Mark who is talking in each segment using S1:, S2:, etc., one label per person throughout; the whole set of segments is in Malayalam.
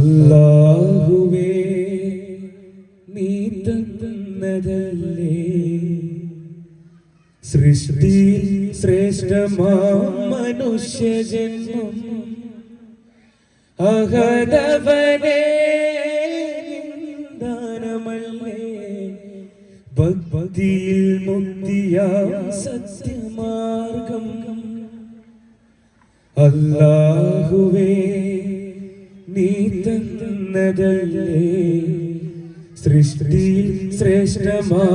S1: അല്ലാഹുവേ നീ തന്നതല്ലേ? സൃഷ്ടി ശ്രേഷ്ഠമാ മനുഷ്യജന്മം. അഹദവനേ ദാനമല്ലേ ഭക്തിയിൽ മുക്തിയാ സത്യമാർഗം. അല്ലാഹുവേ നീ തന്നതല്ലേ? സൃഷ്ടിയിൽ ശ്രേഷ്ഠമാ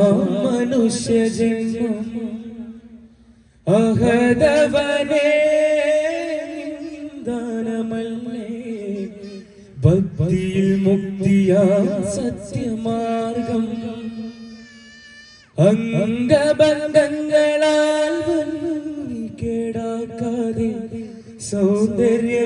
S1: മനുഷ്യജന്മം. ഭക്തിയിൽ മുക്തിയാ സത്യമാർഗം. അംഗബന്ധങ്ങളാൽ കേടാക്കാതെ സൗന്ദര്യമേകിയും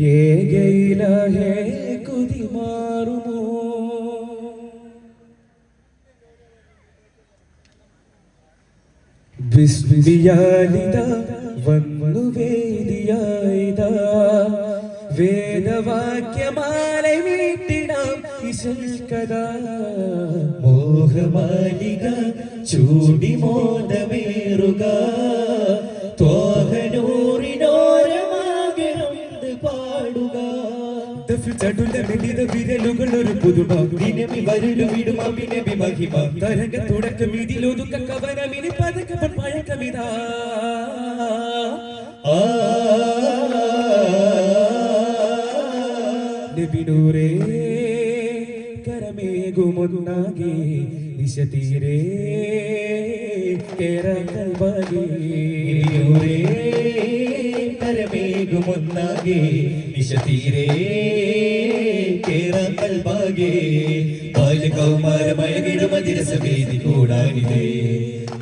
S1: ഏകയിലഹേ കുതി മാറുമോ? വിസ്മിയാലിത വന്നു വേദിയായിതാ. വേദവാക്യമാല വീട്ടിടാം ഇശൽ
S2: മോഹമാലിക ചൂടി മോദമേറുക
S1: ചടുലമെലിത വിരലുകൾ ഒരു പുതുമ
S2: ദിനമി വരുരു വിടുമ വിനബി മഹിമ.
S1: തരംഗ തുടക്കം ഇതിലൊതുക്ക കവനമിനി പതക്ക പഴക്കമിതാ നബിനൂരേ കരമേകുമൊന്നാകെ ദിശ തീരേ കേരളവകേ
S2: ദിശ കരമേകുമൊന്നാകെ വിശതീരേ കേറാങ്കൽ ഭാഗേ ബാല്യകൗമാരമഴകിടുമതിരസവേദി കൂടാനിതേ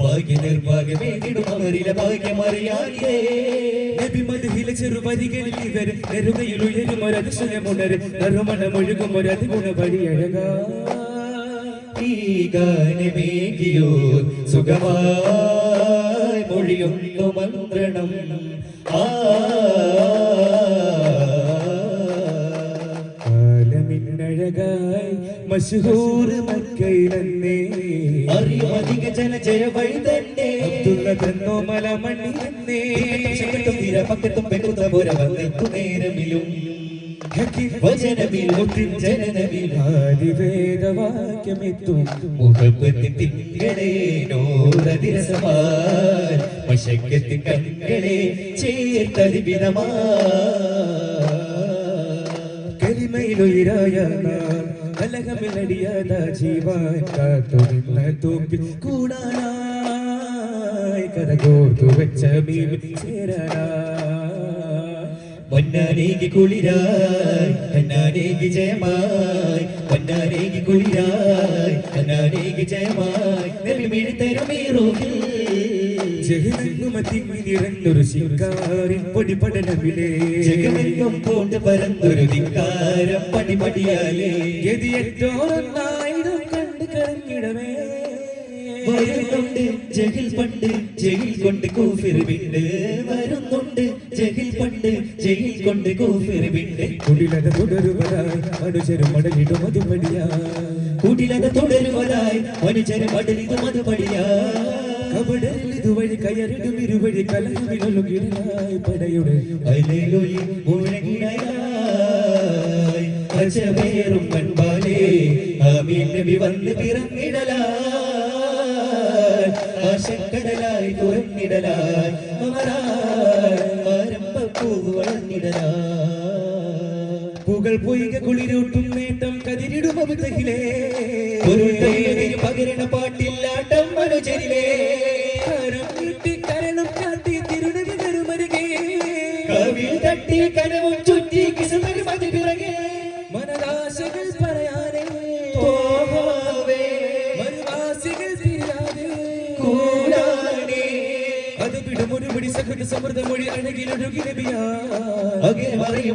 S2: ഭാഗ്യ നിർഭാഗ്യമേകിടും അവരിലെ ഭാഗ്യമറിയാനിതേ
S1: നബി മധുഹിലെ ചെറുപരികളിൽ ഇവർ നെറുകയിൽ ഉയരും ഒരതിശയമുണര് നറുമണമൊഴുകും ഒരതിഗുണ വഴിയഴകാ
S2: ഈ ഗാനമേകിയോ സുഖമായി മൊഴിയൊന്നു മന്ത്രണം. ആ
S1: മഷഹൂർ മക്കയിലെന്നേ.
S2: അറിയും? അധിക ജനജയ വഴി തന്നെ
S1: അബ്ദുള്ള തന്നോ മലമണ്ണിലെന്നേ
S2: ചുവട്ടും തിര പക്കത്തും പെരുത്ത പുര വന്നെത്തു നേരമിലും വചനമിലും ജനനമിലും
S1: ആദിവേദവാക്യമെത്തും.
S2: മുഖപ്പത്തി തിങ്കളെ നോരതിരസമാൽ. വശക്കത്തി കണ്ണുകളെ ചേർത്തതി വിധമാ
S1: കരിമയിലൊയിരായ നാൾ കലകമിലടിയാത ജീവാൻ കാത്തുനിന്ന തൂപ്പിൽ കൂടാനായി കരകോർത്തു വെച്ച മീൻ ചേരാനാ.
S2: പൊന്നാനേകി കുളിരായി കണ്ണാനേകി ജയമായി പൊന്നാനേകി കുളിരായി കണ്ണാനേകി ജയമായി. നെല്ലിമിഴി തരുമീറൂഹിൽ ജഗമെങ്ങും കൊണ്ട് പരന്നൊരു ധിക്കാരം പടിപടിയാലേ.
S1: ഗതിയറ്റോറൊന്നായിരം കണ്ട് കരഞ്ഞിടമേ
S2: വരുന്നുണ്ട് ജഹിൽ പണ്ട് കൊണ്ട് വരുന്നുണ്ട് ജഹിൽ പണ്ട് കൊണ്ട്
S1: കുടിലത തുടരുവതായി മനുഷ്യരും മടലിടും അതുപടിയാ.
S2: കൂട്ടിലത തുടരുവതായി
S1: കപടരിൽ ഇതുവഴി കയറിടും ഇരുവഴി കലഹമിലൊലുകിടായി പടയുടെ
S2: അയിലേലൊലി മുഴങ്ങിടായി അജമേറും കൺപാലേ ആമീൻ നബി വന്ന് പിറന്നിടലായി. ആശക്കടലായി തുറന്നിടലായി. അമരായി
S1: പുകൾ പൊയ്ക കുളിരൂട്ടും നേട്ടം കതിരിടും അഴകിലൊഴുകി നബിയാ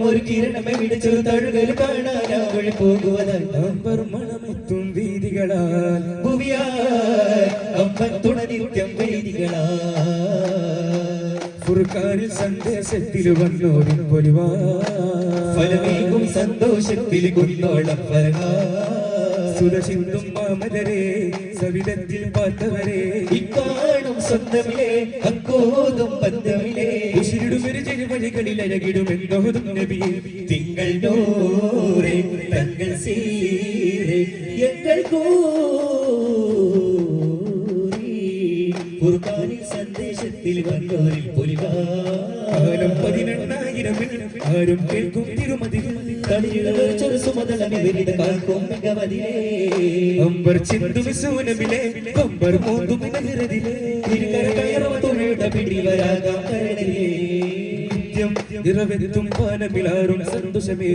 S2: ഒരു കിരണമേ വിടച്ചൊരു തഴുകൽ കാണാൻ ആ വഴി പോകുവതായി.
S1: അമ്പർ മണമെത്തും വീതികളാൽ.
S2: ഭൂവിയാ അമ്പൻ തുണ നിത്യം വേദികളാ
S1: ഫുർഖാനിൽ സന്ദേശത്തിൽ വന്നോരും പൊലിവാ.
S2: ഫലമേകും സന്തോഷത്തിൽ കുന്നോളം പരമാ
S1: സുരശിന്തും പാമലരെ സവിധത്തിൽ പാത്തവരെ.
S2: ഇക്കാണും സ്വന്തമിലെ അക്കോതും ബന്ധമിലെ
S1: ഉശിരിടും ഒരു ചെരുവഴികളിൽ അഴകിടും എന്തോതും നബി
S2: തിങ്കൾ നോറെ തങ്കൾ സീരെ എങ്കൾ ഖുർആാനിൽ സന്ദേശത്തിൽ വന്നോരിൽ
S1: പുലിവാനം പതിനെണ്ണായിരം ആരും കേൾക്കും
S2: തിരുമതികൾ വിരിത കാൽക്കും മികവതിലേ.
S1: അമ്പർ ചിന്തു വിസൂനമിലെ അമ്പർ മോന്തും നഗരതിലെ
S2: തിരുകര കയറവ തുഴയുടെ പിടിവരാകാം കരണിലേ
S1: നിത്യം നിറവെത്തും പാനമിലാറും സന്തോഷമേ.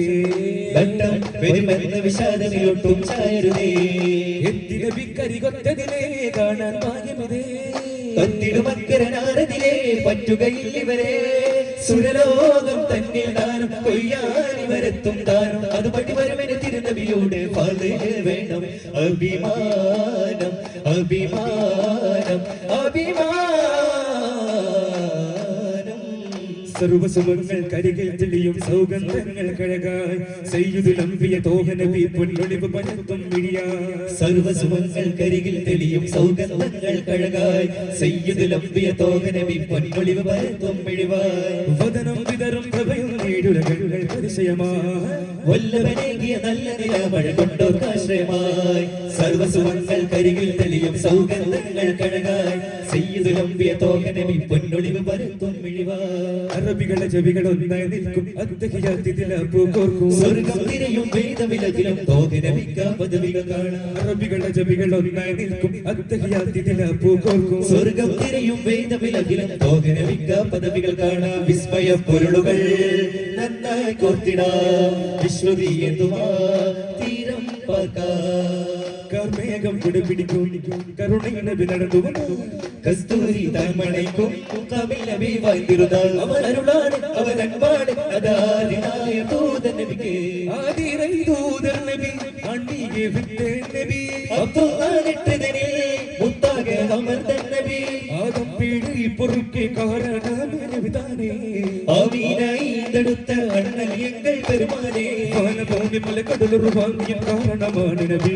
S2: ഘട്ടം വരുമെന്ന വിഷാദമിലൊട്ടും ചായരുതേ.
S1: എന്തിനു വിക്കരികൊത്തതിനെ കാണാൻ ഭാഗ്യമിതേ.
S2: തന്നിടുമക്കരനാരതിലേ പറ്റുകയില്ലിവരെ സുരലോകം തന്നെ ദാനം കൊയ്യാനിവരെത്തും ദാനം അത് പടി തിരുനബിയോട് വേണം. അഭിമാനം അഭിമാനം
S1: സർവസുമങ്ങൾ കരികിൽ തെളിയും സൗഗന്ധങ്ങൾ കഴകായി. സയ്യുദുലംബിയ തോഹനബി പൊന്നൊളിവ് പനത്തും മിഴിയാ.
S2: സർവസുമങ്ങൾ കരികിൽ തെളിയും സൗഗന്ധങ്ങൾ കഴകായി. പൊൻപൊളിവ് പരത്തും മിഴിവായി.
S1: വദനം വിതറും പ്രഭയും നീടുലകൾ പരിചയമായി.
S2: വല്ലവനേകിയ നല്ല നിലമഴ കൊണ്ടോർക്കാശ്രയമായി സർവസുമങ്ങൾ കരികിൽ തെളിയും സൗഗന്ധങ്ങൾ കഴകായി. സയ്യിദുലംബിയ തോകനവി പൊന്നൊളിവ് പരത്തും
S1: അറബികളെ ചെവികൾ ഒന്നായി നിൽക്കും. അത്തഹിയാത്തിലാപ്പൂക്കോർക്കും
S2: സ്വർഗം തിരയും വേദവിലകിലും പദവികൾ കാണാ.
S1: അറബികളുടെ ചെവികൾ ഒന്നായി നിൽക്കും. അത്തഹിയാത്തിലാപ്പൂക്കോർക്കും
S2: സ്വർഗം തിരയും വേദവിലകിലും തോകനവിക്ക പദവികൾ കാണാം. വിസ്മയ പൊരുളുകൾ നന്നായി കോർത്തിടാം. വിശ്വതി എന്തുമാ?
S1: കുടപിടിക്കും കരുണയിനബി നടന്നു വന്നു
S2: കസ്തൂരി തന്മണയ്ക്കും
S1: ആദം പീഴി പൊറുക്കെ കാരണമേ
S2: അമീനായി നെയ്തെടുത്ത അണ്ണൽ എങ്കിൽ പെരുമാനെ
S1: വാനഭൂമി മലക്കടലുറവാങ്ങിയ കാരണമാണ് നബി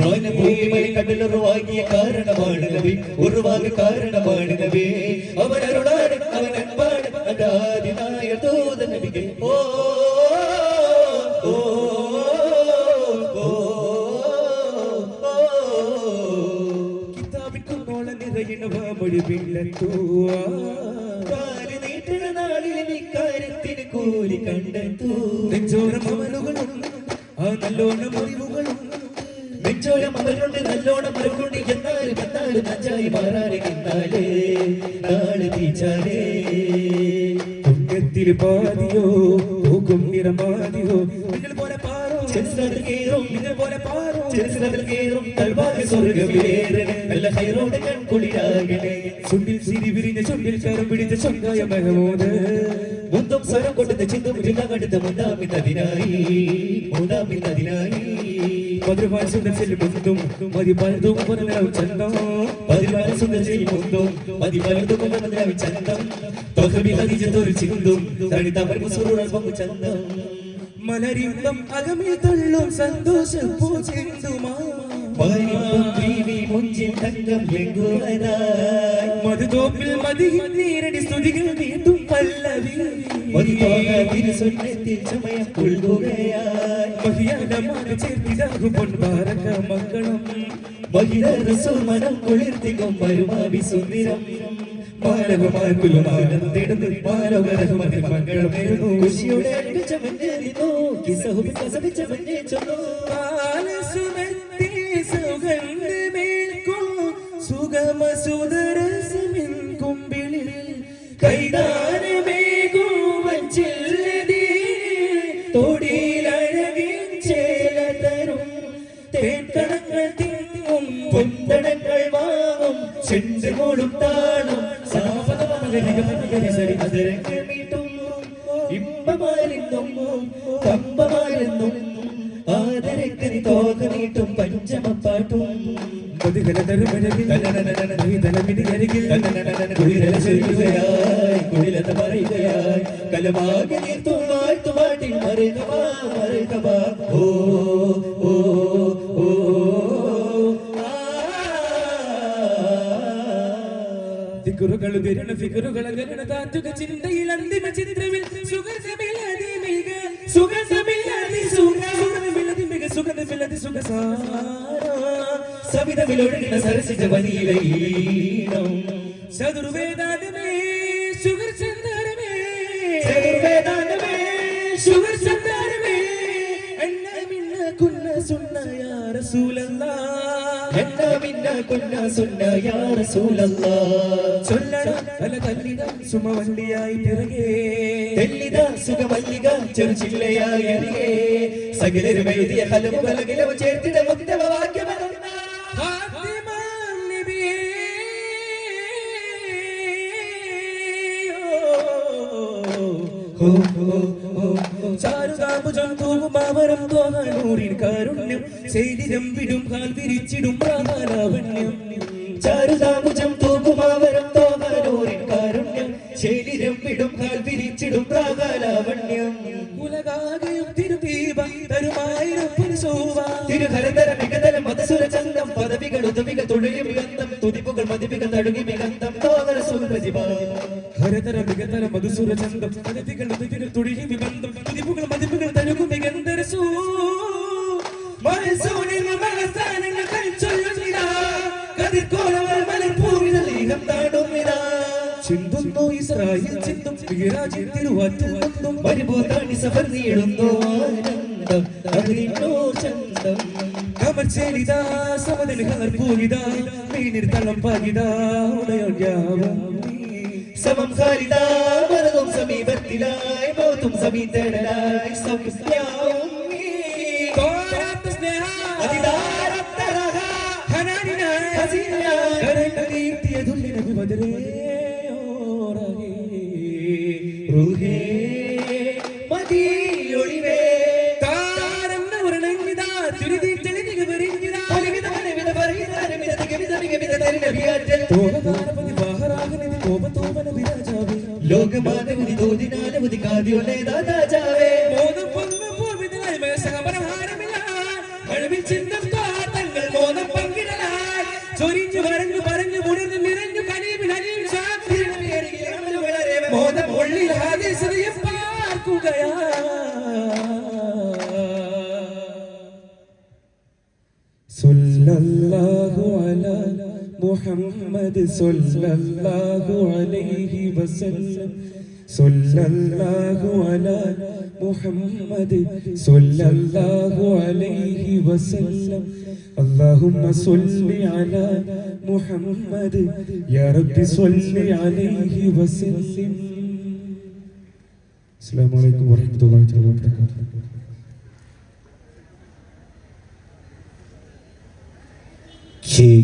S2: വാനഭൂമി മലക്കടലുറവാങ്ങിയ കാരണമാണ് നബി ഉറവാക കാരണമാണ് നബി അവൻ അരുളാണ് അവൻ അൻപാണ് അതാദിനായ തോത നബിക്ക് ഓ
S1: കിതാബിക്കുന്നോളം
S2: നിറയിണവാ മൊഴി പിന്നത്തൂവാ നിന്നാലേ നാൾ തീച്ചാലേ
S1: പുണ്യത്തിൽ പാതിയോ പോകും നിറമാതിയോ നിങ്ങൾ പോലെ പാറോ
S2: ചെറുസിനത്തിൽ കേറും
S1: നിങ്ങൾ പോലെ പാറോ
S2: ചെറുസിനത്തിൽ കേറും തൽവാക്ക് സ്വർഗമേറണ നല്ല ഹൈറോട് കൺകുളിരാകണേ
S1: ചുണ്ടിൽ ചിരി വിരിഞ്ഞ ചുണ്ടിൽ കരം പിടിച്ച ചൊങ്കായ മഹമോദ്.
S2: മുന്തും സ്വരം കൊടുത്ത ചിന്തും ചിന്തകടുത്ത മുണ്ടാമിന്നതിനായി മുണ്ടാമിന്നതിനായി
S1: സുന്ദരത്തിൽ മുന്തും മതി പലതും ചന്തം.
S2: പതിനാല് സുന്ദരി മുന്തും മതി പലതും ചന്തം. തൊഹബി ഹരിജത്തൊരു ചിന്തും സുരുൾ പങ്കു ചന്തം.
S1: മലരിമ്പം അകമിൽ തള്ളും സന്തോഷ
S2: എങ്കുവനായി
S1: മധുതോപ്പിൽ മതിയിൽ നേരടി സ്തുതികൾ നീട്ടും പല്ലവി.
S2: മതിപോക തിരുസുന്നത്തിൽ ചമയം പുൽകുകയായി
S1: മഹിയാനമാണ് ചേർത്തിതാകു പൊൻപാരക മംഗളം
S2: മഹിള റസൂൽ മനം കുളിർത്തിക്കും വരുമാവി സുന്ദരം
S1: മാനവമാർക്കുലുമാനന്ദിടുന്നു മാനവരഹമതി
S2: കലമാകെ നീർത്തും വാഴ്ത്തുപാട്ടിൽ മറുകവാ മറുകവാ ഓ ഓ ഓ.
S1: ദിക്കുറുകൾ വിരണ ഫിഗറുകൾ അകരണ താറ്റുക ചിന്തയിൽ അന്തിമ ചിത്രവിൽ സുഖസമിലതിമിക സുഖസമിലതി സുഖമിലതിമിക സുഖമിലതി സുഖസാര.
S2: സവിതമിലൊഴുകിന സരസിജ വനിയിലീണം
S1: ചതുർവേദാനമേ സുഖർ ചന്ദനമേ
S2: ചതുർവേദാനമേ
S1: സുഖർ ചന്ദനമേ എന്ന മിന്ന കുന്ന സുന്ന യാ റസൂലല്ലാ
S2: എന്നാ മിന്ന കുന്ന സുന്ന യാ റസൂലല്ലാ
S1: ചൊല്ലണം പല തല്ലിടം സുമവണ്ടിയായി പിറകേ.
S2: തെല്ലിത സുഖമല്ലിക ചെറുചില്ലയായി അരികെ. സകലരും എഴുതിയ കലമുകളകിലവ ചേർത്തിട മുത്തവ ഓ
S1: തൂകുമാവരം തോന്നൂരിൻ കാരുണ്യം ശൈലിരം വിടും കാൽ വിരിച്ചിടും പ്രാണാലാവണ്യം
S2: ചാരുതാമുജം തൂക്കുമാവരം തോമനൂരിൻ കാരുണ്യം. ശൈലിരം വിടും കാൽ വിരിച്ചിടും പ്രാകാലാവണ്യം. ീഹം താടുന്നിതാ
S1: ചിന്തുന്നു ഇസ്രായേൽ ചിന്തും മികരാജിൽ തിരുവാറ്റിൽ വന്നും
S2: പരിഭൂതാണി സഫർ നീളുന്നു അതിനോ ചന്തം.
S1: കമർച്ചേലിതാ സമതൽ കലർപ്പൂവിതാ മീനിർ തളം പാകിതാ ഉടയോഗ്യാവും
S2: സമം ഖാലിദാ മരതും സമീപത്തിലായി മൗത്തും സമീതടലായി സംസ്യാവും ലോകമാനവധി തോതിനാനവധി കാതിയൊലേ
S1: സല്ലല്ലാഹു അലൈഹി വസല്ലം സല്ലല്ലാഹു അലാ മുഹമ്മദ് സല്ലല്ലാഹു അലൈഹി വസല്ലം اللهم صل على محمد يا رب صل عليه وسلم السلام عليكم ورحمة الله تعالى وبركاته
S2: ജയ്